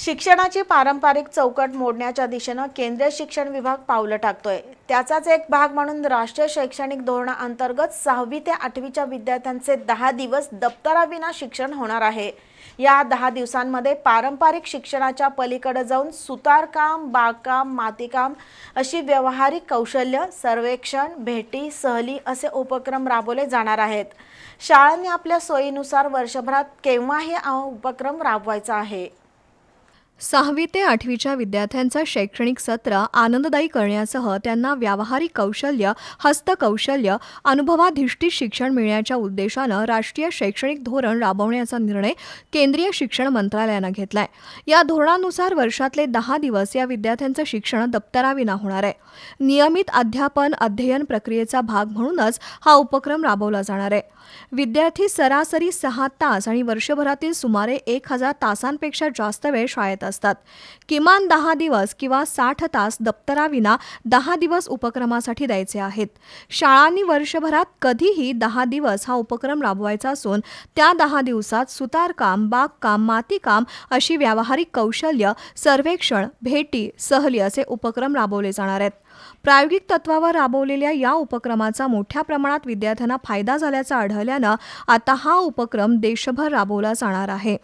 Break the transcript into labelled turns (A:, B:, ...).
A: शिक्षणाची पारंपरिक चौकट मोडण्याच्या दिशेनं केंद्रीय शिक्षण विभाग पावलं टाकतोय. त्याचाच एक भाग म्हणून राष्ट्रीय शैक्षणिक धोरणाअंतर्गत सहावी ते आठवीच्या विद्यार्थ्यांचे दहा दिवस दप्तराविना शिक्षण होणार आहे. या दहा दिवसांमध्ये पारंपरिक शिक्षणाच्या पलीकडे जाऊन सुतारकाम बागकाम मातीकाम अशी व्यावहारिक कौशल्य सर्वेक्षण भेटी सहली असे उपक्रम राबवले जाणार आहेत. शाळांनी आपल्या सोयीनुसार वर्षभरात केव्हाही हा उपक्रम राबवायचा आहे.
B: सहावी ते आठवीच्या विद्यार्थ्यांचं शैक्षणिक सत्र आनंददायी करण्यासह त्यांना व्यावहारिक कौशल्य हस्तकौशल्य अनुभवाधिष्ठित शिक्षण मिळण्याच्या उद्देशानं राष्ट्रीय शैक्षणिक धोरण राबवण्याचा निर्णय केंद्रीय शिक्षण मंत्रालयानं घेतलाय. या धोरणानुसार वर्षातले दहा दिवस या विद्यार्थ्यांचं शिक्षण दप्तराविना होणार आहे. नियमित अध्यापन अध्ययन प्रक्रियेचा भाग म्हणूनच हा उपक्रम राबवला जाणार आहे. विद्यार्थी सरासरी सहा तास आणि वर्षभरातील सुमारे एक हजार तासांपेक्षा जास्त वेळ शाळेत असतात. किमान दहा दिवस किंवा साठ तास दप्तराविना दहा दिवस उपक्रमासाठी द्यायचे आहेत. शाळांनी वर्षभरात कधीही दहा दिवस हा उपक्रम राबवायचा असून त्या दहा दिवसात सुतारकाम बागकाम मातीकाम अशी व्यावहारिक कौशल्य सर्वेक्षण भेटी सहली असे उपक्रम राबवले जाणार आहेत. प्रायोगिक तत्वावर राबवलेल्या या उपक्रमाचा मोठ्या प्रमाणात विद्यार्थ्यांना फायदा झाल्याचं आढळल्यानं आता हा उपक्रम देशभर राबवला जाणार आहे.